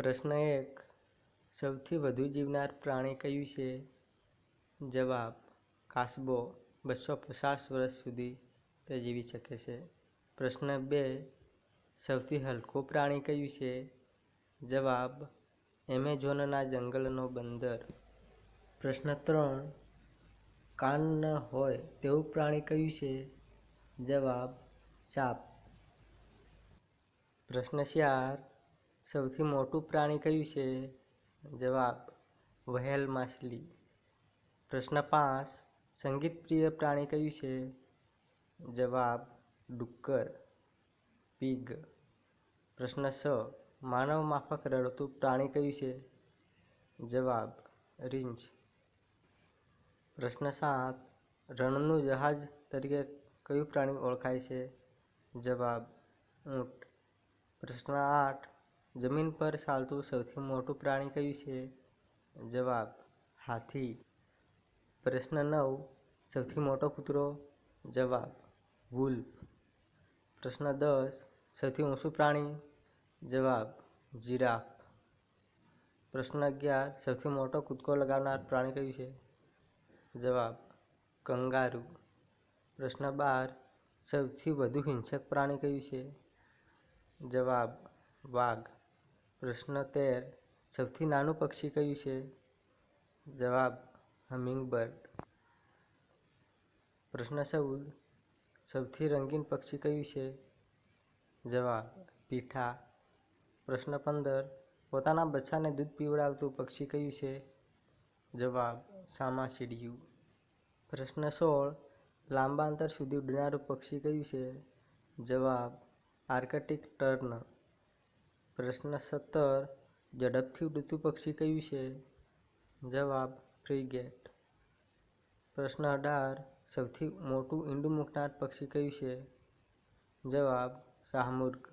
પ્રશ્ન એક. સૌથી વધુ જીવનાર પ્રાણી કયું છે? જવાબ, કાસબો બસો પચાસ વર્ષ સુધી તે જીવી શકે છે. પ્રશ્ન બે, સૌથી હલકું પ્રાણી કયું છે? જવાબ, એમેઝોનના જંગલનો બંદર. પ્રશ્ન ત્રણ, કાન ન હોય તેવું પ્રાણી કયું છે? જવાબ, સાપ. પ્રશ્ન ચાર સૌથી મોટું પ્રાણી કયું છે? જવાબ, વહેલ માછલી. પ્રશ્ન પાંચ સંગીત પ્રિય પ્રાણી કયું છે? જવાબ, ડુક્કર. પીગ. પ્રશ્ન છ, માનવ માફક રડતું પ્રાણી કયું છે? જવાબ, રીંછ. પ્રશ્ન સાત, રણનું જહાજ તરીકે કયું પ્રાણી ઓળખાય છે? જવાબ, ઊંટ. પ્રશ્ન આઠ જમીન પર ચાલતું સૌથી મોટું પ્રાણી કયું છે? જવાબ, હાથી. પ્રશ્ન નવ, સૌથી મોટો કૂતરો? જવાબ, વુલ્ફ. પ્રશ્ન દસ, સૌથી ઊંચું પ્રાણી? જવાબ, જિરાફ. પ્રશ્ન અગિયાર, સૌથી મોટો કૂદકો લગાવનાર પ્રાણી કયું છે? જવાબ, કંગારુ. પ્રશ્ન બાર, સૌથી વધુ હિંસક પ્રાણી કયું છે? જવાબ, વાઘ. પ્રશ્ન તેર, સૌથી નાનું પક્ષી કયું છે? જવાબ, હમિંગબર્ડ. પ્રશ્ન ચૌદ, સૌથી રંગીન પક્ષી કયું છે? જવાબ, પીઠા. પ્રશ્ન પંદર, પોતાના બચ્ચાને દૂધ પીવડાવતું પક્ષી કયું છે? જવાબ ચામાચીડિયું પ્રશ્ન સોળ, લાંબા અંતર સુધી ઉડનારું પક્ષી કયું છે? જવાબ, આર્કટિક ટર્ન. પ્રશ્ન સત્તર, ઝડપથી ઉડતું પક્ષી કયું છે? જવાબ ફ્રીગેટ પ્રશ્ન અઢાર, સૌથી મોટું ઈંડું મૂકનાર પક્ષી કયું છે? જવાબ શાહમૃગ